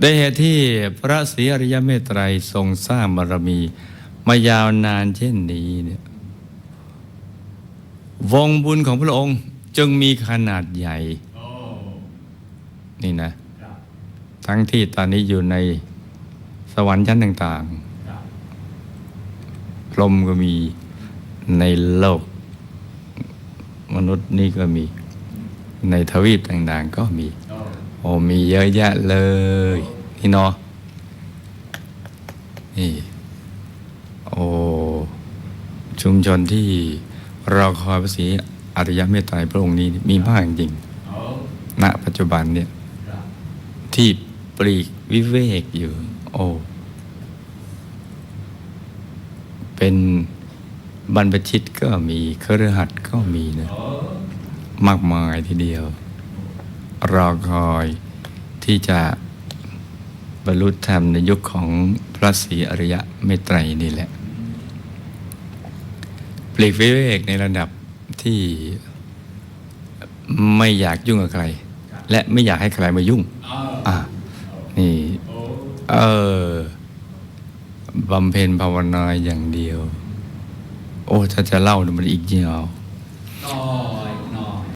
ได้เหตุที่พระศรีอริยเมตไตรทรงสร้างบารมี มายาวนานเช่นนี้เนี่ยวงบุญของพระองค์จึงมีขนาดใหญ่ นี่นะ ทั้งที่ตอนนี้อยู่ในสวรรค์ชั้นต่างๆ พรมก็มีในโลก มนุษย์นี่ก็มี ในทวีปต่างๆก็มีโอ้มีเยอะแยะเลย นี่เนาะนี่โอ้ชุมชนที่รอคอยพระศรีอริยเมตไตรพระองค์นี้มีมากจริงๆณปัจจุบันเนี่ยที่ปลีกวิเวกอยู่ โอ้เป็นบรรพชิตก็มีเครือขัดก็มีนะ มากมายทีเดียว รอคอย ที่จะบรรลุธรรมในยุคของพระศรีอริยะเมตไตรนี่แหละ ปลีกวิเวกในระดับที่ไม่อยากยุ่งกับใคร และไม่อยากให้ใครมายุ่งอะนี่เออบำเพ็ญภาวนาอย่างเดียว โอ้ถ้าจะเล่ามันอีกยาว